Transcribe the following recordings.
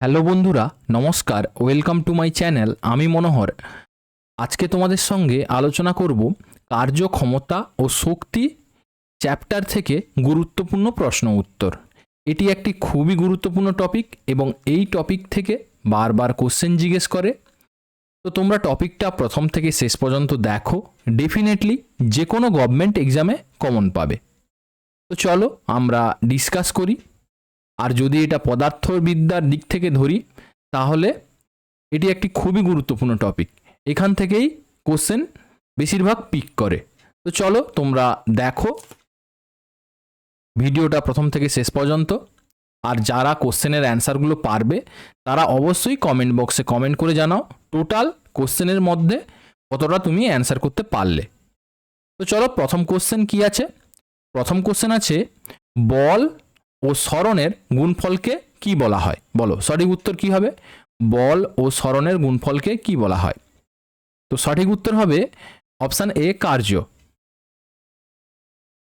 Hello বন্ধুরা, নমস্কার, welcome to my channel, আমি মনোহর। আজকে তোমাদের সঙ্গে আলোচনা করব কার্যক্ষমতা ও শক্তি চ্যাপ্টার থেকে গুরুত্বপূর্ণ প্রশ্ন উত্তর। এটি একটি খুবই গুরুত্বপূর্ণ টপিক এবং এই টপিক থেকে বারবার কোশ্চেন জিজ্ঞেস করে। তো তোমরা টপিকটা প্রথম থেকে শেষ পর্যন্ত দেখো, ডেফিনেটলি যে কোনো গভর্নমেন্ট এক্সামে কমন পাবে। তো চলো আমরা ডিসকাস করি। আর যদি এটা পদার্থবিদ্যার দিক থেকে ধরি, তাহলে এটি একটি খুবই গুরুত্বপূর্ণ টপিক এখান থেকেই কোশ্চেন বেশিরভাগ পিক করে। তো চলো তোমরা দেখো। ভিডিওটা প্রথম থেকে শেষ পর্যন্ত। আর যারা কোশ্চেনের অ্যান্সারগুলো পারবে, তারা অবশ্যই কমেন্ট বক্সে কমেন্ট করে জানাও টোটাল কোশ্চেনের মধ্যে কতটা তুমি অ্যান্সার করতে পারলে। তো চলো প্রথম কোশ্চেন কি আছে? প্রথম কোশ্চেন আছে, বল ও স্মরণের গুণফলকে কি বলা হয়? বলো, সঠিক উত্তর কি হবে? বল ও স্মরণের গুণফলকে কি বলা হয়? তো সঠিক উত্তর হবে অপশান এ, কার্য।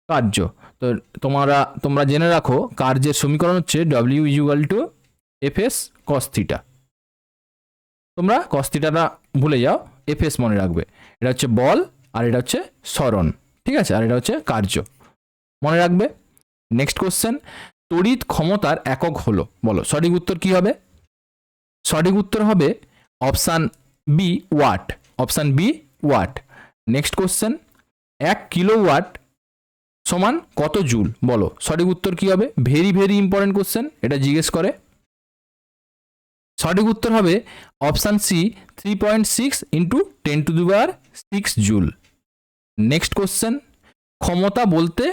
কার্য। তো তোমরা তোমরা জেনে রাখো, কার্যের সমীকরণ হচ্ছে W equal to F S cos theta তোমরা কস্থিটাটা ভুলে যাও এফ এস মনে রাখবে। এটা হচ্ছে বল, আর এটা হচ্ছে স্মরণ। ঠিক আছে? আর এটা হচ্ছে কার্য। মনে রাখবে? নেক্সট কোশ্চেন তড়িৎ ক্ষমতার একক হলো, বলো, সঠিক উত্তর কি হবে? সঠিক উত্তর হবে option B watt, option B watt. Next question, এক কিলো ওয়াট সমান কত জুল? বলো, সঠিক উত্তর কি হবে? ভেরি ভেরি ইম্পর্টেন্ট কোশ্চেন এটা জিজ্ঞেস করে। সঠিক উত্তর হবে option C three point six into ten to the power six joule. Next question, ক্ষমতা বলতে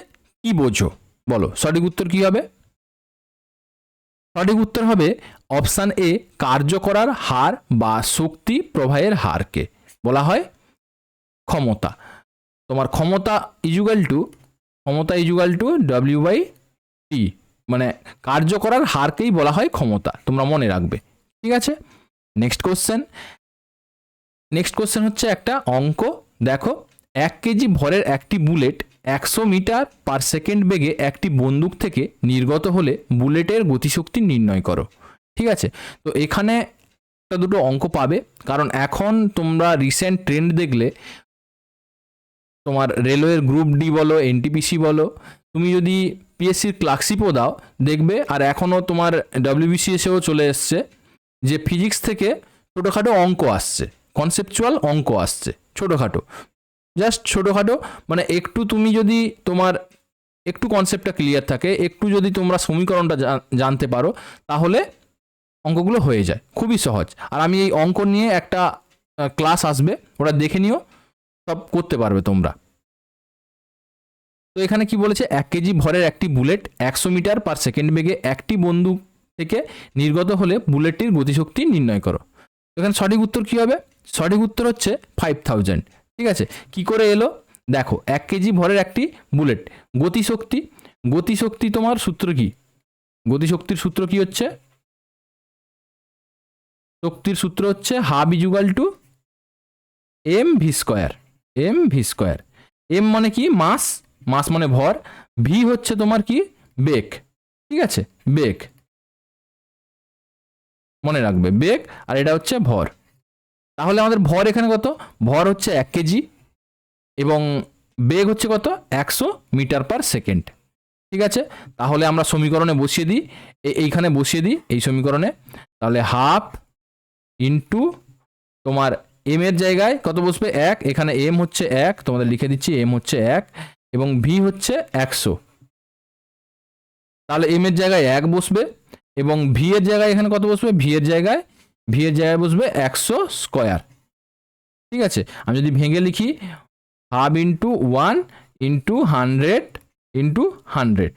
কি বোঝো? বলো, সঠিক উত্তর কি হবে? সঠিক উত্তর হবে অপশান এ, কার্য করার হার বা শক্তি প্রবাহের হারকে। বলা হয় ক্ষমতা। তোমার ক্ষমতা ইজুগাল টু ক্ষমতা equal to W by T মানে কার্য করার হারকেই বলা হয় ক্ষমতা, তোমরা মনে রাখবে। ঠিক আছে? নেক্সট কোশ্চেন নেক্সট কোশ্চেন হচ্ছে একটা অঙ্ক। দেখো এক কেজি ভরের একটি বুলেট একশো মিটার পার সেকেন্ড বেগে একটি বন্দুক থেকে নির্গত হলে বুলেটের গতিশক্তি নির্ণয় করো। ঠিক আছে? তো এখানে একটা দুটো অঙ্ক পাবে। কারণ এখন তোমরা রিসেন্ট ট্রেন্ড দেখলে, তোমার রেলওয়ের গ্রুপ ডি বলো এনটিপিসি বলো, তুমি যদি পিএসসির ক্লার্কশিপও দাও, দেখবে আর এখনও তোমার ডাব্লিউবিসিএসেও চলে এসছে, যে ফিজিক্স থেকে ছোটোখাটো অঙ্ক আসছে কনসেপচুয়াল অঙ্ক আসছে, ছোটোখাটো। জাস্ট ছোটোখাটো মানে একটু তুমি যদি তোমার একটু কনসেপ্টটা ক্লিয়ার থাকে, একটু যদি তোমরা সমীকরণটা জানতে পারো, তাহলে অঙ্কগুলো হয়ে যায়। খুবই সহজ। আর আমি এই অঙ্ক নিয়ে একটা ক্লাস আসবে ওটা দেখে নিও, সব করতে পারবে তোমরা। তো এখানে কি বলেছে? এক কেজি ভরের একটি বুলেট একশো মিটার পার সেকেন্ড বেগে একটি বন্দুক থেকে নির্গত হলে বুলেটটির গতিশক্তি নির্ণয় করো। এখানে সঠিক উত্তর কি হবে? সঠিক উত্তর হচ্ছে ফাইভ থাউজেন্ড ঠিক আছে? কি করে এলো? দেখো, এক কেজি ভরের একটি বুলেট। গতিশক্তি গতিশক্তি তোমার সূত্র কি? গতিশক্তির সূত্র কি হচ্ছে? শক্তির সূত্র হচ্ছে half equal to M V square, M V square. M মানে কি? মাস। মাস মানে ভর। ভি হচ্ছে তোমার কি? বেগ। ঠিক আছে? বেগ। মনে রাখবে। বেগ আর এটা হচ্ছে ভর। তাহলে আমাদের ভর এখানে কত? ভর হচ্ছে এক কেজি এবং বেগ হচ্ছে কত? একশো মিটার পার সেকেন্ড। ঠিক আছে? তাহলে আমরা সমীকরণে বসিয়ে দিই। এইখানে বসিয়ে দিই এই সমীকরণে। তাহলে হাফ ইন্টু তোমার এম এর জায়গায় কত বসবে? এক। এখানে এম হচ্ছে এক, তোমাদের লিখে দিচ্ছি এম হচ্ছে এক এবং ভি হচ্ছে একশো। তাহলে এম এর জায়গায় এক বসবে এবং ভি এর জায়গায় এখানে কত বসবে? ভি এর জায়গায় ভি এর জায়গায় বসবে একশো স্কোয়ার। ঠিক আছে? আমি যদি ভেঙে লিখি, half into one into hundred into hundred.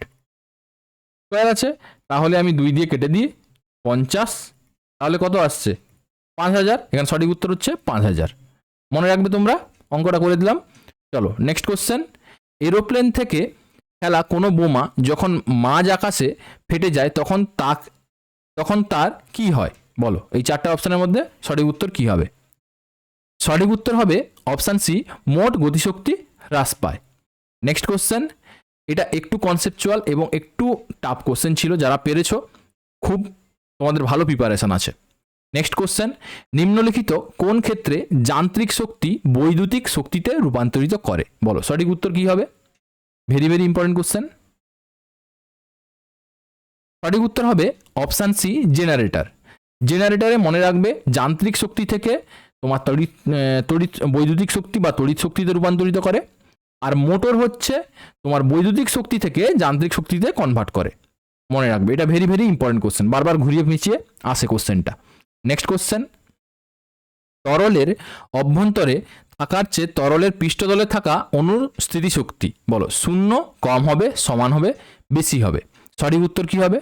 Square আছে? তাহলে আমি দুই দিয়ে কেটে দিই পঞ্চাশ। তাহলে কত আসছে? পাঁচ হাজার। এখানে সঠিক উত্তর হচ্ছে পাঁচ হাজার। মনে রাখবে তোমরা? অঙ্কটা করে দিলাম। চলো নেক্সট কোশ্চেন এরোপ্লেন থেকে খেলা কোনো বোমা যখন মাঝ আকাশে ফেটে যায়, তখন তা তখন তার কি হয়? বলো, এই চারটা অপশানের মধ্যে সঠিক উত্তর কি হবে? সঠিক উত্তর হবে অপশান সি মোট গতিশক্তি হ্রাস পায়। নেক্সট কোশ্চেন এটা একটু কনসেপচুয়াল এবং একটু টাফ কোশ্চেন ছিল, যারা পেরেছ, খুব তোমাদের ভালো প্রিপারেশন আছে। নেক্সট কোশ্চেন নিম্নলিখিত কোন ক্ষেত্রে যান্ত্রিক শক্তি বৈদ্যুতিক শক্তিতে রূপান্তরিত করে? বলো, সঠিক উত্তর কি হবে? ভেরি ভেরি ইম্পর্টেন্ট কোশ্চেন সঠিক উত্তর হবে অপশান সি জেনারেটর জেনারেটরে মনে রাখবে যান্ত্রিক শক্তি থেকে তোমার তড়িৎ তড়িৎ, বৈদ্যুতিক শক্তি বা তড়িৎ শক্তিতে রূপান্তরিত করে। আর মোটর হচ্ছে তোমার বৈদ্যুতিক শক্তি থেকে যান্ত্রিক শক্তিতে কনভার্ট করে। মনে রাখবে, এটা ভেরি ভেরি ইম্পর্টেন্ট কোশ্চেন বারবার ঘুরিয়ে মিচিয়ে আসে কোশ্চেনটা নেক্সট কোশ্চেন তরলের অভ্যন্তরে থাকার চেয়ে তরলের পৃষ্ঠতলে থাকা অণুর স্থিতিশক্তি, বলো, শূন্য, কম হবে, সমান হবে, বেশি হবে। সঠিক উত্তর কি হবে?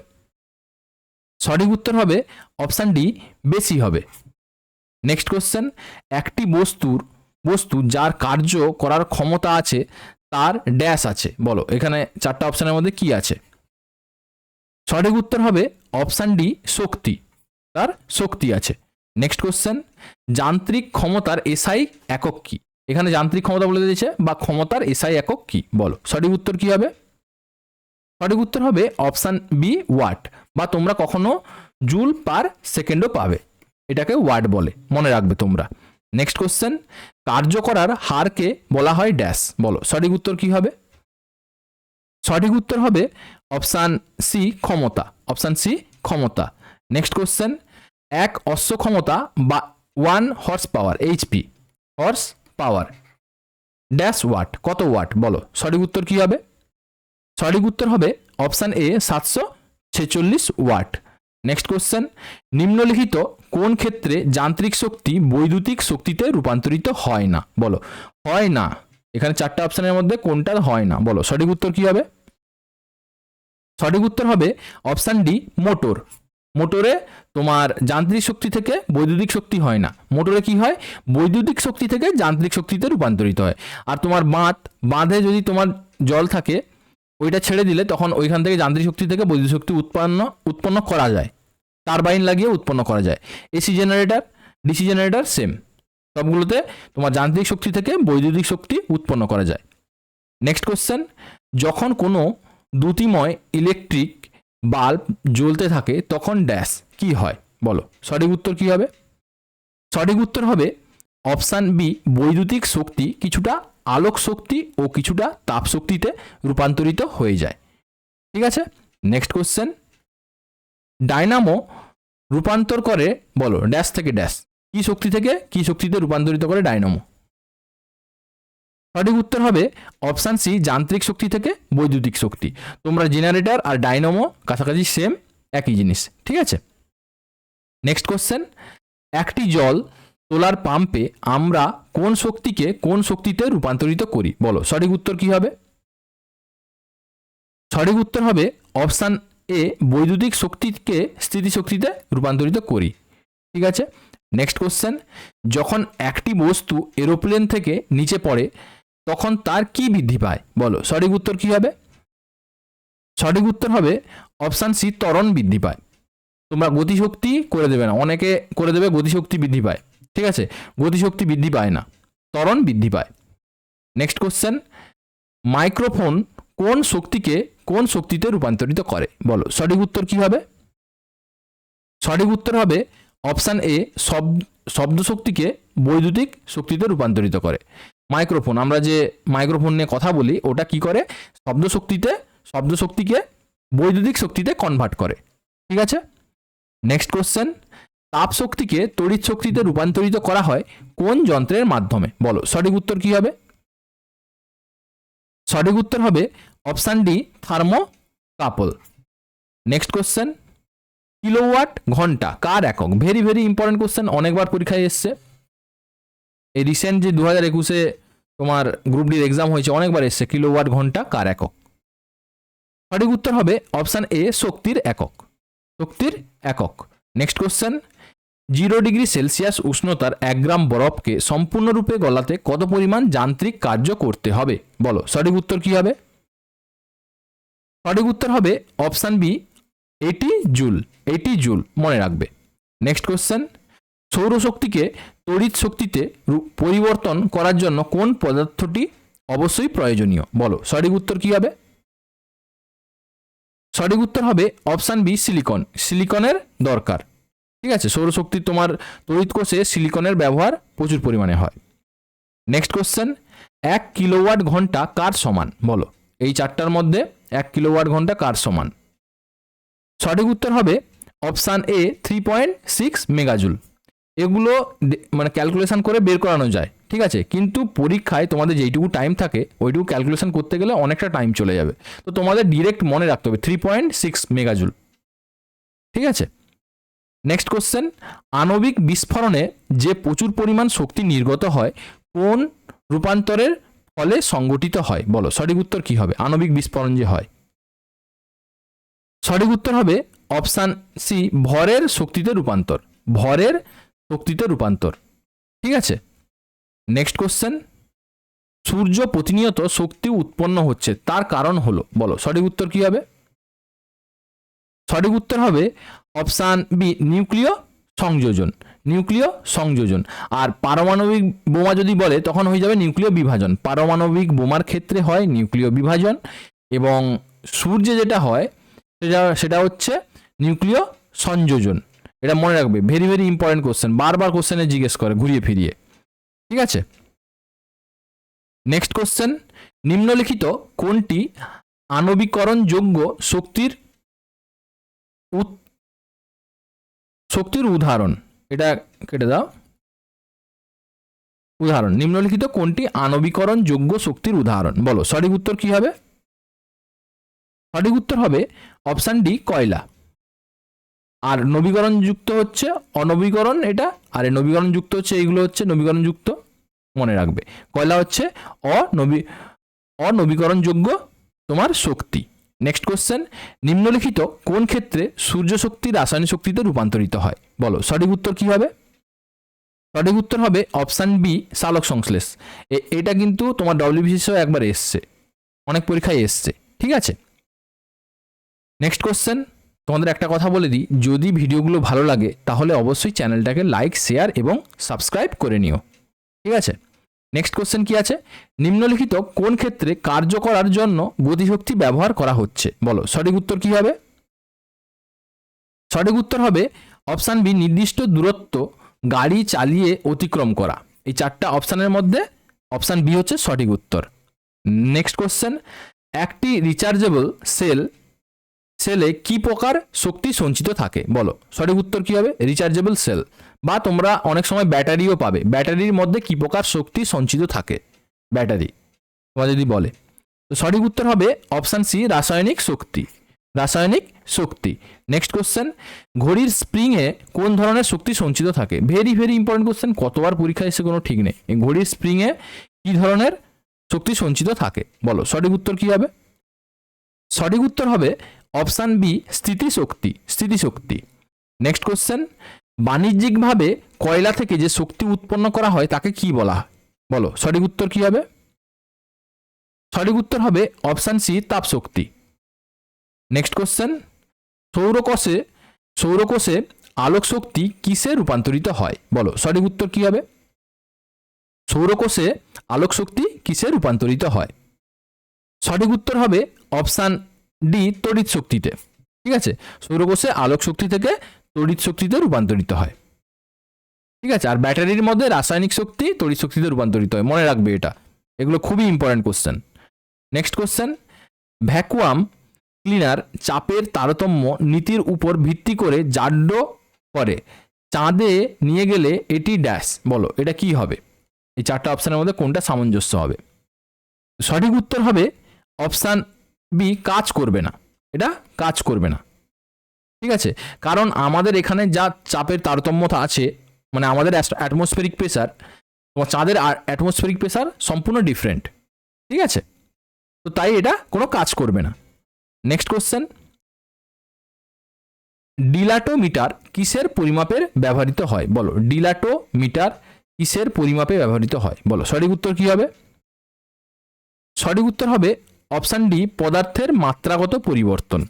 সঠিক উত্তর হবে অপশান ডি, বেশি হবে। নেক্সট কোশ্চেন, একটি বস্তুর, বস্তু যার কার্য করার ক্ষমতা আছে, তার ড্যাশ আছে। বলো, এখানে চারটা অপশানের মধ্যে কি আছে? সঠিক উত্তর হবে অপশান ডি, শক্তি, তার শক্তি আছে। নেক্সট কোশ্চেন, যান্ত্রিক ক্ষমতার এসআই একক কি? এখানে যান্ত্রিক ক্ষমতা বলে দিয়েছে বা ক্ষমতার এসআই একক কি? বলো, সঠিক উত্তর কি হবে? সঠিক উত্তর হবে অপশান বি ওয়াট বা তোমরা কখনো জুল পার সেকেন্ডও পাবে। এটাকে ওয়াট বলে, মনে রাখবে তোমরা। নেক্সট কোশ্চেন কার্য করার হারকে বলা হয় ড্যাশ বলো, সঠিক উত্তর কি হবে? সঠিক উত্তর হবে অপশান সি ক্ষমতা অপশান সি ক্ষমতা। নেক্সট কোশ্চেন এক অশ্ব ক্ষমতা বা one horse power HP horse power dash watt কত ওয়াট বলো, সঠিক উত্তর কি হবে? সঠিক উত্তর হবে অপশান এ সাতশো ছেচল্লিশ ওয়াট। নেক্সট কোশ্চেন, নিম্নলিখিত কোন ক্ষেত্রে যান্ত্রিক শক্তি বৈদ্যুতিক শক্তিতে রূপান্তরিত হয় না? বলো। হয় না। এখানে চারটা অপশানের মধ্যে কোনটা হয় না? বলো। সঠিক উত্তর কি হবে? সঠিক উত্তর হবে অপশান ডি, মোটর। মোটরে তোমার যান্ত্রিক শক্তি থেকে বৈদ্যুতিক শক্তি হয় না। মোটরে কি হয়? বৈদ্যুতিক শক্তি থেকে যান্ত্রিক শক্তিতে রূপান্তরিত হয়। আর তোমার বাঁধ, বাঁধে যদি তোমার জল থাকে ওইটা ছেড়ে দিলে তখন ওইখান থেকে যান্ত্রিক শক্তি থেকে বৈদ্যুতিক শক্তি উৎপন্ন উৎপন্ন করা যায়। টারবাইন লাগিয়ে উৎপন্ন করা যায়। AC generator, DC generator, same. সবগুলোতে তোমার যান্ত্রিক শক্তি থেকে বৈদ্যুতিক শক্তি উৎপন্ন করা যায়। নেক্সট কোশ্চেন, যখন কোনো দ্যুতিময় ইলেকট্রিক বাল্ব জ্বলতে থাকে, তখন ড্যাশ কি হয়? বলো। সঠিক উত্তর কি হবে? সঠিক উত্তর হবে, অপশান বি, বৈদ্যুতিক শক্তি কিছুটা আলোক শক্তি ও কিছুটা তাপ শক্তিতে রূপান্তরিত হয়ে যায়। ঠিক আছে? নেক্সট কোশ্চেন ডায়নামো রূপান্তর করে, বলো ড্যাশ থেকে ড্যাশ কি শক্তি থেকে কি শক্তিতে রূপান্তরিত করে ডায়নামো সঠিক উত্তর হবে অপশান সি যান্ত্রিক শক্তি থেকে বৈদ্যুতিক শক্তি। তোমরা জেনারেটর আর ডাইনামো কাছাকাছি সেম একই জিনিস। ঠিক আছে? নেক্সট কোশ্চেন একটি জল তোলার পাম্পে আমরা কোন শক্তিকে কোন শক্তিতে রূপান্তরিত করি? বলো, সঠিক উত্তর কি হবে? সঠিক উত্তর হবে অপশান এ বৈদ্যুতিক শক্তিকে স্থিতিশক্তিতে রূপান্তরিত করি। ঠিক আছে? নেক্সট কোশ্চেন যখন একটি বস্তু এরোপ্লেন থেকে নিচে পড়ে, তখন তার কি বৃদ্ধি পায়? বলো, সঠিক উত্তর কি হবে? সঠিক উত্তর হবে অপশান সি ত্বরণ বৃদ্ধি পায়। তোমরা গতিশক্তি করে দেবে না, অনেকে করে দেবে গতিশক্তি বৃদ্ধি পায়। ঠিক আছে? গতিশক্তি বৃদ্ধি পায় না, ত্বরণ বৃদ্ধি পায়। নেক্সট কোশ্চেন মাইক্রোফোন কোন শক্তিকে কোন শক্তিতে রূপান্তরিত করে? বলো, সঠিক উত্তর কি হবে? সঠিক উত্তর হবে অপশান এ শব্দ শব্দ শক্তিকে বৈদ্যুতিক শক্তিতে রূপান্তরিত করে। মাইক্রোফোন আমরা যে মাইক্রোফোন নিয়ে কথা বলি, ওটা কি করে? শব্দ শক্তিতে শব্দ শক্তিকে বৈদ্যুতিক শক্তিতে কনভার্ট করে। ঠিক আছে? নেক্সট কোশ্চেন তাপ শক্তিকে তড়িৎ শক্তিতে রূপান্তরিত করা হয় কোন যন্ত্রের মাধ্যমে? বলো, সঠিক উত্তর কি হবে? সঠিক উত্তর হবে option D thermocouple next question, kilowatt ঘণ্টা কার একক? ভেরি ভেরি ইম্পর্টেন্ট কোশ্চেন অনেকবার পরীক্ষায় এসছে। এই রিসেন্ট যে দু হাজার একুশে তোমার গ্রুপ ডির এক্সাম হয়েছে, অনেকবার এসছে, কিলোওয়াট ঘণ্টা কার একক? সঠিক উত্তর হবে অপশান এ, শক্তির একক। শক্তির একক। Next question zero degree Celsius উষ্ণতার এক গ্রাম বরফকে সম্পূর্ণরূপে গলাতে কত পরিমাণ যান্ত্রিক কার্য করতে হবে? বলো, সঠিক উত্তর কি হবে? সঠিক উত্তর হবে অপশান বি, এটি জুল এটি জুল, মনে রাখবে। নেক্সট কোশ্চেন, সৌরশক্তিকে তড়িৎ শক্তিতে পরিবর্তন করার জন্য কোন পদার্থটি অবশ্যই প্রয়োজনীয়? বলো, সঠিক উত্তর কি হবে? সঠিক উত্তর হবে অপশান বি, সিলিকন, সিলিকনের দরকার। ঠিক আছে? সৌরশক্তি তোমার তড়িৎ কোষে সিলিকনের ব্যবহার প্রচুর পরিমাণে হয়। নেক্সট কোশ্চেন এক কিলোওয়াট ঘণ্টা কার সমান? বলো। এই চারটার মধ্যে এক কিলোওয়াট ঘণ্টা কার সমান? সঠিক উত্তর হবে option A three point six megajoule এগুলো মানে ক্যালকুলেশন করে বের করানো যায়, ঠিক আছে? কিন্তু পরীক্ষায় তোমাদের যেইটুকু টাইম থাকে, ওইটুকু ক্যালকুলেশন করতে গেলে অনেকটা টাইম চলে যাবে। তো তোমাদের ডিরেক্ট মনে রাখতে হবে থ্রি পয়েন্ট সিক্স মেগাজুল ঠিক আছে? নেক্সট কোশ্চেন আণবিক বিস্ফোরণে যে প্রচুর পরিমাণ শক্তি নির্গত হয়, কোন রূপান্তরের ফলে সংগঠিত হয়? বলো, সঠিক উত্তর কি হবে? আণবিক বিস্ফোরণ যে হয়। সঠিক উত্তর হবে অপশান সি, ভরের শক্তিতে রূপান্তর। ভরের শক্তিতে রূপান্তর। ঠিক আছে? নেক্সট কোশ্চেন সূর্য প্রতিনিয়ত শক্তি উৎপন্ন হচ্ছে, তার কারণ হলো, বলো, সঠিক উত্তর কি হবে? সঠিক উত্তর হবে অপশান বি, নিউক্লিয় সংযোজন নিউক্লিয় সংযোজন। আর পারমাণবিক বোমা যদি বলে, তখন হয়ে যাবে নিউক্লিয় বিভাজন। পারমাণবিক বোমার ক্ষেত্রে হয় নিউক্লিয় বিভাজন এবং সূর্যে যেটা হয়, সেটা সেটা হচ্ছে নিউক্লিয় সংযোজন। এটা মনে রাখবে ভেরি ভেরি ইম্পর্টেন্ট কোশ্চেন বারবার কোশ্চেনে জিজ্ঞেস করে, ঘুরিয়ে ফিরিয়ে। ঠিক আছে? নেক্সট কোশ্চেন নিম্নলিখিত কোনটি আণবিকরণযোগ্য শক্তির শক্তির উদাহরণ। এটা কেটে দাও। উদাহরণ, নিম্নলিখিত কোনটি আণবিকরণযোগ্য শক্তির উদাহরণ? বলো, সঠিক উত্তর কি হবে? সঠিক উত্তর হবে অপশান ডি, কয়লা। আর নবীকরণযুক্ত হচ্ছে অনবীকরণ এটা, আর এই নবীকরণযুক্ত হচ্ছে এইগুলো হচ্ছে নবীকরণযুক্ত, মনে রাখবে। কয়লা হচ্ছে অনবী, অনবীকরণযোগ্য তোমার শক্তি। নেক্সট কোশ্চেন নিম্নলিখিত কোন ক্ষেত্রে সূর্য শক্তি রাসায়নিক শক্তিতে রূপান্তরিত হয়? বলো, সঠিক উত্তর কি হবে? সঠিক উত্তর হবে অপশান বি সালক সংশ্লেষ। এটা কিন্তু তোমার ডব্লিউবিসিসও একবার এসছে। অনেক পরীক্ষায় এসছে। ঠিক আছে? নেক্সট কোশ্চেন তোমাদের একটা কথা বলে দিই। যদি ভিডিওগুলো ভালো লাগে, তাহলে অবশ্যই চ্যানেলটাকে লাইক শেয়ার এবং সাবস্ক্রাইব করে নিও। ঠিক আছে? নেক্সট কোশ্চেন কি আছে? নিম্নলিখিত কোন ক্ষেত্রে কার্য করার জন্য গতিশক্তি ব্যবহার করা হচ্ছে? বলো, সঠিক উত্তর কি হবে? সঠিক উত্তর হবে অপশান বি, নির্দিষ্ট দূরত্ব গাড়ি চালিয়ে অতিক্রম করা। এই চারটা অপশানের মধ্যে অপশান বি হচ্ছে সঠিক উত্তর। নেক্সট কোশ্চেন একটি রিচার্জেবল সেল সেলে কি প্রকার শক্তি সঞ্চিত থাকে? বলো। সঠিক উত্তর কি হবে? রিচার্জেবল সেল বা তোমরা অনেক সময় ব্যাটারিও পাবে। ব্যাটারির মধ্যে কি প্রকার শক্তি সঞ্চিত থাকে? ব্যাটারি। তোমরা যদি বলে। তো সঠিক উত্তর হবে অপশান সি রাসায়নিক শক্তি। রাসায়নিক শক্তি। নেক্সট কোশ্চেন ঘড়ির স্প্রিংয়ে কোন ধরনের শক্তি সঞ্চিত থাকে? ভেরি ভেরি ইম্পর্টেন্ট কোশ্চেন কতবার পরীক্ষায় এসে কোনো ঠিক নেই। ঘড়ির স্প্রিংয়ে কি ধরনের শক্তি সঞ্চিত থাকে? বলো। সঠিক উত্তর কি হবে? সঠিক উত্তর হবে অপশান বি, স্থিতিশক্তি স্থিতিশক্তি। নেক্সট কোশ্চেন বাণিজ্যিকভাবে কয়লা থেকে যে শক্তি উৎপন্ন করা হয়, তাকে কি বলা হয়? বলো, সঠিক উত্তর কি হবে? সঠিক উত্তর হবে অপশান সি, তাপশক্তি। নেক্সট কোশ্চেন সৌরকোষে সৌরকোষে আলোক শক্তি কিসে রূপান্তরিত হয়? বলো, সঠিক উত্তর কি হবে? সৌরকোষে আলোক শক্তি কিসে রূপান্তরিত হয়? সঠিক উত্তর হবে অপশান ডি তড়িৎ শক্তিতে। ঠিক আছে? সৌরকোষে আলোক শক্তি থেকে তড়িৎ শক্তিতে রূপান্তরিত হয়। ঠিক আছে? আর ব্যাটারির মধ্যে রাসায়নিক শক্তি তড়িৎ শক্তিতে রূপান্তরিত হয়। মনে রাখবে এটা। এগুলো খুবই important question next question vacuum cleaner চাপের তারতম্য নীতির উপর ভিত্তি করে জাড্য করে। চাঁদে নিয়ে গেলে এটি ড্যাশ বলো, এটা কি হবে? এই চারটা অপশানের মধ্যে কোনটা সামঞ্জস্য হবে? সঠিক উত্তর হবে অপশান বি কাজ করবে না। এটা কাজ করবে না। ঠিক আছে? কারণ আমাদের এখানে যা চাপের তারতম্যতা আছে মানে আমাদের অ্যাটমসফেরিক প্রেসার তোমার চাঁদের অ্যাটমসফেরিক প্রেসার সম্পূর্ণ ডিফারেন্ট ঠিক আছে? তো তাই এটা কোনো কাজ করবে না। নেক্সট কোশ্চেন ডিলাটোমিটার কিসের পরিমাপের ব্যবহৃত হয়? বলো। ডিলাটোমিটার কিসের পরিমাপে ব্যবহৃত হয়? বলো। সঠিক উত্তর কি হবে? সঠিক উত্তর হবে অপশান ডি পদার্থের মাত্রাগত পরিবর্তন।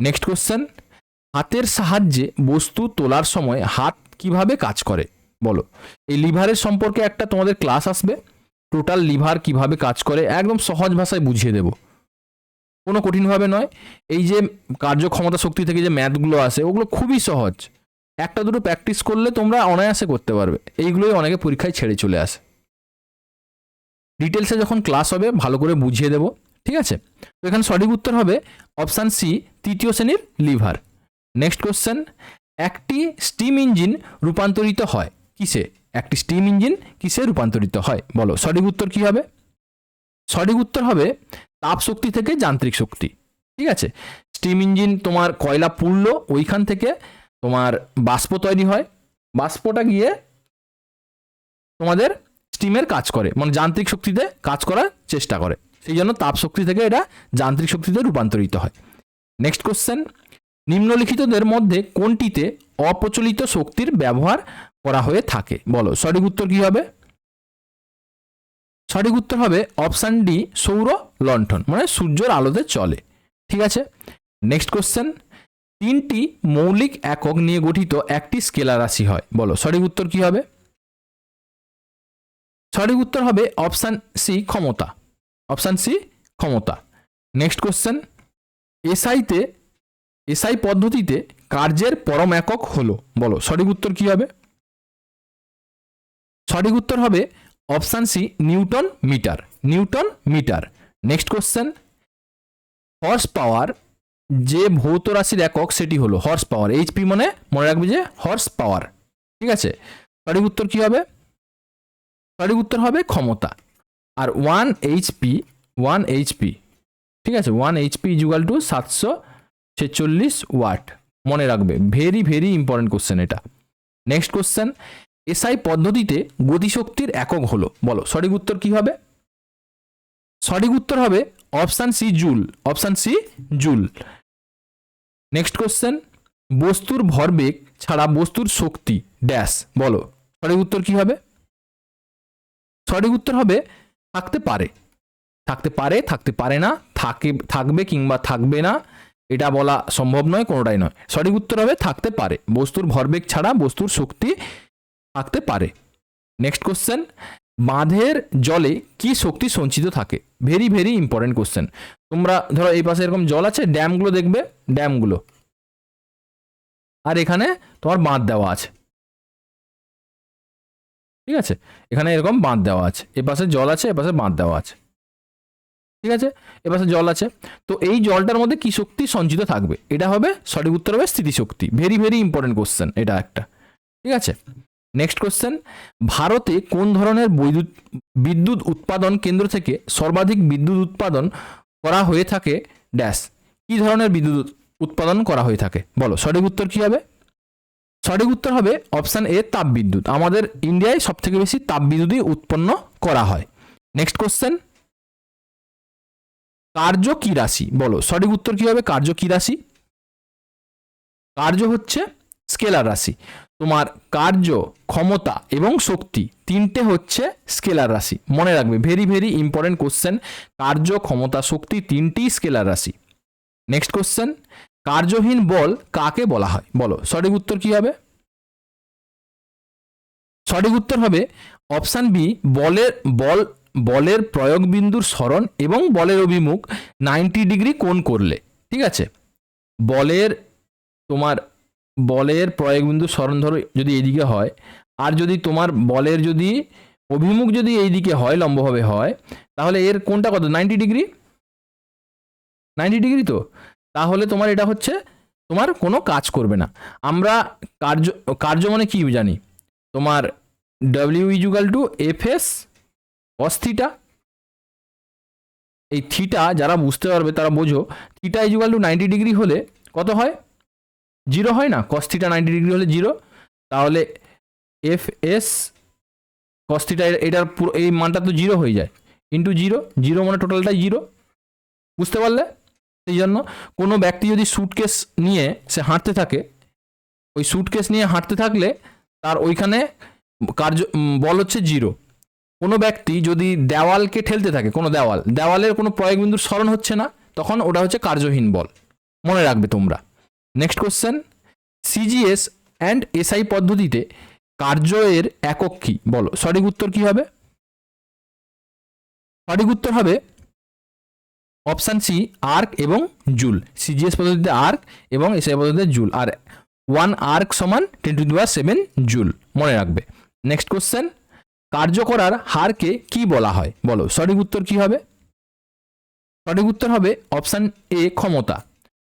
নেক্সট কোশ্চেন হাতের সাহায্যে বস্তু তোলার সময় হাত কীভাবে কাজ করে? বলো। এই লিভারের সম্পর্কে একটা তোমাদের ক্লাস আসবে। টোটাল লিভার কীভাবে কাজ করে, একদম সহজ ভাষায় বুঝিয়ে দেব। কোনো কঠিনভাবে নয়। এই যে কার্যক্ষমতা শক্তি থেকে যে ম্যাথগুলো আসে, ওগুলো খুবই সহজ। একটা দুটো প্র্যাকটিস করলে তোমরা অনায়াসে করতে পারবে। এইগুলোই অনেকে পরীক্ষায় ছেড়ে চলে আসে। ডিটেলসে যখন ক্লাস হবে, ভালো করে বুঝিয়ে দেবো, ঠিক আছে? তো এখানে সঠিক উত্তর হবে অপশান সি তৃতীয় শ্রেণির লিভার নেক্সট কোশ্চেন একটি স্টিম ইঞ্জিন রূপান্তরিত হয়, কিসে? একটি স্টিম ইঞ্জিন কিসে রূপান্তরিত হয়? বলো, সঠিক উত্তর কি হবে? সঠিক উত্তর হবে তাপ শক্তি থেকে যান্ত্রিক শক্তি, ঠিক আছে? স্টিম ইঞ্জিন তোমার কয়লা পুড়লো, ওইখান থেকে তোমার বাষ্প তৈরি হয়। বাষ্পটা গিয়ে তোমাদের স্টিমের কাজ করে মানে যান্ত্রিক শক্তিতে কাজ করার চেষ্টা করে। সেই জন্য তাপ শক্তি থেকে এটা যান্ত্রিক শক্তিতে রূপান্তরিত হয়। নেক্সট কোশ্চেন নিম্নলিখিতদের মধ্যে কোনটিতে অপ্রচলিত শক্তির ব্যবহার করা হয়ে থাকে? বলো, সঠিক উত্তর কি হবে? সঠিক উত্তর হবে অপশান ডি সৌর লণ্ঠন মানে সূর্যের আলোতে চলে। ঠিক আছে? নেক্সট কোশ্চেন তিনটি মৌলিক একক নিয়ে গঠিত একটি স্কেলার রাশি হয়। বলো, সঠিক উত্তর কি হবে? সঠিক উত্তর হবে অপশান সি ক্ষমতা। অপশান সি ক্ষমতা। নেক্সট কোশ্চেন এসআইতে এসআই পদ্ধতিতে কার্যের পরম একক হলো। বলো, সঠিক উত্তর কি হবে? সঠিক উত্তর হবে option C newton metre. Newton metre. Next question horse power যে ভৌত রাশির একক সেটি হলো হর্স পাওয়ার এইচপি মানে মনে রাখবে যে হর্স পাওয়ার ঠিক আছে? সঠিক উত্তর কি হবে? সঠিক উত্তর হবে ক্ষমতা। আর ওয়ান এইচপি ওয়ান এইচপি ঠিক আছে? ওয়ান এইচপি ইজুগাল টু সাতশো ছেচল্লিশ ওয়াট মনে রাখবে ভেরি ভেরি ইম্পর্টেন্ট কোশ্চেন এটা। নেক্সট কোশ্চেন এসআই পদ্ধতিতে গতিশক্তির একক হলো। বলো, সঠিক উত্তর কি হবে? সঠিক উত্তর হবে option C joule option C joule next question বস্তুর ভরবেগ ছাড়া বস্তুর শক্তি ড্যাশ বলো, সঠিক উত্তর কি হবে? সঠিক উত্তর হবে থাকতে পারে। থাকতে পারে থাকতে পারে না, থাকে, থাকবে কিংবা থাকবে না, এটা বলা সম্ভব নয়, কোনোটাই নয়। সঠিক উত্তর হবে থাকতে পারে। বস্তুর ভরবেগ ছাড়া বস্তুর শক্তি থাকতে পারে। নেক্সট কোশ্চেন বাঁধের জলে কি শক্তি সঞ্চিত থাকে? ভেরি ভেরি ইম্পর্টেন্ট কোশ্চেন তোমরা ধরো এই পাশে এরকম জল আছে, ড্যামগুলো দেখবে, ড্যামগুলো। আর এখানে তোমার বাঁধ দেওয়া আছে। ঠিক আছে? এখানে এরকম বাঁধ দেওয়া আছে। এ পাশে জল আছে, এ পাশে বাঁধ দেওয়া আছে। ঠিক আছে? এ পাশে জল আছে। তো এই জলটার মধ্যে কি শক্তি সঞ্চিত থাকবে? এটা হবে সঠিক উত্তর হবে স্থিতিশক্তি। ভেরি ভেরি ইম্পর্টেন্ট কোশ্চেন এটা একটা। ঠিক আছে? নেক্সট কোশ্চেন ভারতে কোন ধরনের বৈদ্যুৎ বিদ্যুৎ উৎপাদন কেন্দ্র থেকে সর্বাধিক বিদ্যুৎ উৎপাদন করা হয়ে থাকে? ড্যাশ কি ধরনের বিদ্যুৎ উৎপাদন করা হয়ে থাকে? বলো, সঠিক উত্তর কি হবে? সঠিক উত্তর হবে অপশান এ, তাপবিদ্যুৎ। আমাদের ইন্ডিয়ায় সব থেকে বেশি তাপবিদ্যুৎই উৎপন্ন করা হয়। নেক্সট কোশ্চেন কার্য কি রাশি? বলো, সঠিক উত্তর কি হবে? কার্য কি রাশি? কার্য হচ্ছে স্কেলার রাশি। তোমার কার্য, ক্ষমতা এবং শক্তি তিনটে হচ্ছে স্কেলার রাশি। মনে রাখবে ভেরি ভেরি ইম্পর্টেন্ট কোশ্চেন কার্য, ক্ষমতা, শক্তি তিনটি স্কেলার রাশি। নেক্সট কোশ্চেন কার্যহীন বল কাকে বলা হয়? বলো, সঠিক উত্তর কি হবে? সঠিক উত্তর হবে অপশান বি, বলের বল, বলের প্রয়োগ বিন্দুর স্মরণ এবং বলের অভিমুখ নাইনটি ডিগ্রি কোণ করলে, ঠিক আছে? বলের, তোমার বলের প্রয়োগ বিন্দু স্মরণ ধরো যদি এইদিকে হয়, আর যদি তোমার বলের যদি অভিমুখ যদি এইদিকে হয়, লম্বভাবে হয়, তাহলে এর কোনটা কত? Ninety degree? নাইনটি ডিগ্রি তো? তাহলে তোমার এটা হচ্ছে, তোমার কোনো কাজ করবে না। আমরা কার্য কার্য মানে কি জানি? তোমার W equal to F S cos theta এই থিটা যারা বুঝতে পারবে, তারা বোঝো theta equal to ninety degree হলে কত হয়? জিরো হয় না? কস্থিটা নাইনটি ডিগ্রি হলে জিরো তাহলে এফ এস কস্থিটা এটার পুরো, এই মানটা তো জিরো হয়ে যায়। ইন্টু জিরো জিরো মানে টোটালটাই জিরো বুঝতে পারলে? সেই জন্য কোনো ব্যক্তি যদি সুটকেস নিয়ে সে হাঁটতে থাকে, ওই সুটকেস নিয়ে হাঁটতে থাকলে তার ওইখানে কার্য বল হচ্ছে জিরো কোনো ব্যক্তি যদি দেওয়ালকে ঠেলতে থাকে, কোনো দেওয়াল, দেওয়ালের কোনো প্রয়োগবিন্দুর স্মরণ হচ্ছে না, তখন ওটা হচ্ছে কার্যহীন বল। মনে রাখবে তোমরা। Next question CGS and SI পদ্ধতিতে কার্য এর একক কি? বলো, সঠিক উত্তর কি হবে? সঠিক উত্তর হবে অপশান সি, আর্ক এবং জুল। সিজিএস পদ্ধতিতে আর্ক এবং এসআই পদ্ধতিতে জুল। আর ওয়ান আর্ক সমান ten to the power seven joule. মনে রাখবে। Next question. কার্য করার হারকে কি বলা হয়? বলো, সঠিক উত্তর কি হবে? সঠিক উত্তর হবে অপশান এ, ক্ষমতা।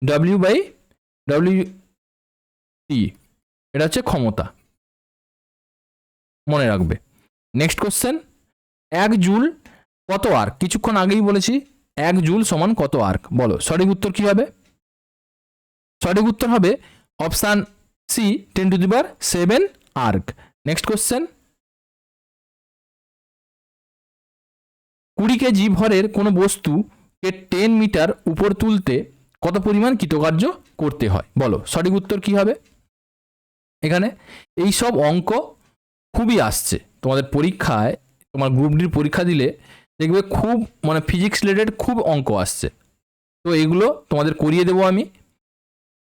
ডব্লিউ বাই ডব্লিউ টি এটা হচ্ছে ক্ষমতা। মনে রাখবে। Next question. এক জুল কত আর্ক? কিছুক্ষণ আগেই বলেছি এক জুল সমান কত আর্ক বলো, সঠিক উত্তর কি হবে? সঠিক উত্তর হবে option C ten to the power seven erg next question কুড়ি কেজি ভরের কোনো বস্তুকে টেন মিটার উপর তুলতে কত পরিমাণ কৃতকার্য করতে হয়? বলো, সঠিক উত্তর কি হবে? এখানে এই সব অঙ্ক খুবই আসছে। তোমাদের পরীক্ষায়, তোমার গ্রুপ ডির পরীক্ষা দিলে দেখবে খুব মানে ফিজিক্স রিলেটেড খুব অঙ্ক আসছে। তো এগুলো তোমাদের করিয়ে দেবো আমি।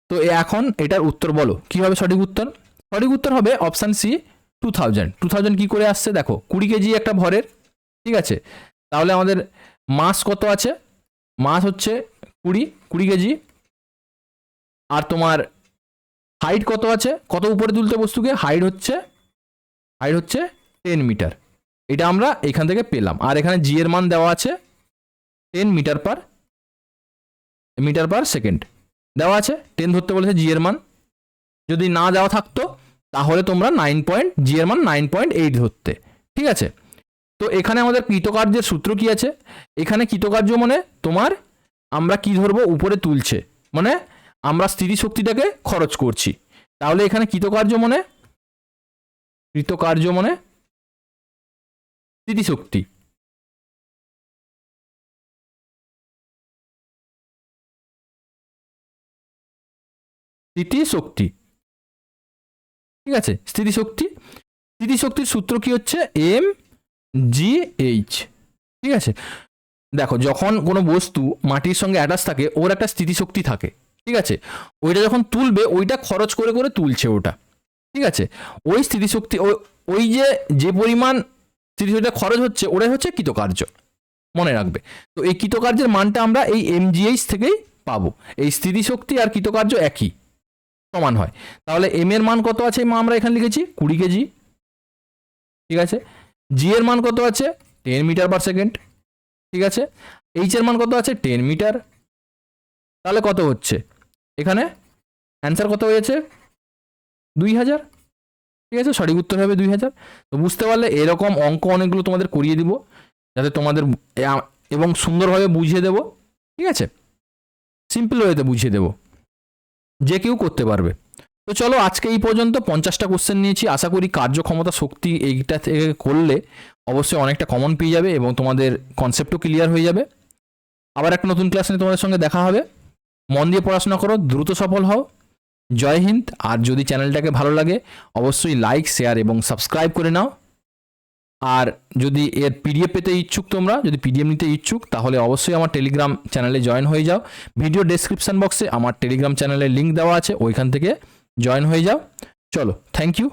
তো এখন এটার উত্তর বলো। কী হবে সঠিক উত্তর? সঠিক উত্তর হবে option C two thousand two thousand কী করে আসছে? দেখো, কুড়ি কেজি একটা ভরের, ঠিক আছে? তাহলে আমাদের মাস কত আছে? মাস হচ্ছে কুড়ি কুড়ি কেজি। আর তোমার হাইট কত আছে? কত উপরে তুলতে বস্তুকে? হাইট হচ্ছে হাইট হচ্ছে টেন মিটার এটা আমরা এখান থেকে পেলাম। আর এখানে জি এর মান দেওয়া আছে ten metre per metre per second দেওয়া আছে টেন ধরতে বলেছে জি এর মান। যদি না দেওয়া থাকতো, তাহলে তোমরা নাইন পয়েন্ট জি এর মান নাইন পয়েন্ট এইট ধরতে। ঠিক আছে? তো এখানে আমাদের কৃতকার্যের সূত্র কি আছে? এখানে কৃতকার্য মানে তোমার আমরা কি ধরবো? উপরে তুলছে। মানে আমরা স্থিতিশক্তিটাকে খরচ করছি। তাহলে এখানে কৃতকার্য মানে কৃতকার্য মানে স্মৃতিশক্তি স্মৃতিশক্তি ঠিক আছে, স্থিতিশক্তি। স্থিতিশক্তির সূত্র কি হচ্ছে? এম জি এইচ ঠিক আছে, দেখো যখন কোনো বস্তু মাটির সঙ্গে অ্যাটাচ থাকে, ওর একটা স্থিতিশক্তি থাকে। ঠিক আছে, ওইটা যখন তুলবে, ওইটা খরচ করে করে তুলছে ওটা। ঠিক আছে, ওই স্থিতিশক্তি ওই- ওই যে যে পরিমাণ স্থিতিশক্তিটা খরচ হচ্ছে ওটাই হচ্ছে কৃতকার্য। মনে রাখবে। তো এই কৃতকার্যের মানটা আমরা এই এমজিএইচ থেকেই পাবো। এই স্থিতিশক্তি আর কৃতকার্য একই, সমান হয়। তাহলে এম এর মান কত আছে? মা, আমরা এখানে লিখেছি কুড়ি কেজি। ঠিক আছে? জি এর মান কত আছে? Ten metre per second. ঠিক আছে? এইচ এর মান কত আছে? Ten metre. তাহলে কত হচ্ছে? এখানে অ্যান্সার কত হয়েছে? দুই হাজার। ঠিক আছে? সঠিক উত্তর হবে দুই হাজার তো বুঝতে পারলে এরকম অঙ্ক অনেকগুলো তোমাদের করিয়ে দিব, যাতে তোমাদের এবং সুন্দরভাবে বুঝিয়ে দেব, ঠিক আছে? সিম্পল ওয়েতে বুঝিয়ে দেব, যে কেউ করতে পারবে। তো চলো আজকে এই পর্যন্ত পঞ্চাশটা কোশ্চেন নিয়েছি। আশা করি কার্যক্ষমতা, শক্তি এইটা থেকে করলে অবশ্যই অনেকটা কমন পেয়ে যাবে এবং তোমাদের কনসেপ্টও ক্লিয়ার হয়ে যাবে। আবার একটা নতুন ক্লাস নিয়ে তোমাদের সঙ্গে দেখা হবে। মন দিয়ে পড়াশোনা করো, দ্রুত সফল হও। জয় হিন্দ। আর যদি চ্যানেলটাকে ভালো লাগে, অবশ্যই লাইক শেয়ার এবং সাবস্ক্রাইব করে নাও। আর যদি এর পিডিএফ পেতে ইচ্ছুক তোমরা, যদি পিডিএফ নিতে ইচ্ছুক, তাহলে অবশ্যই আমার টেলিগ্রাম চ্যানেলে জয়েন হয়ে যাও। ভিডিও ডেসক্রিপশন বক্সে আমার টেলিগ্রাম চ্যানেলের লিঙ্ক দেওয়া আছে, ওইখান থেকে জয়েন হয়ে যাও। চলো থ্যাংক ইউ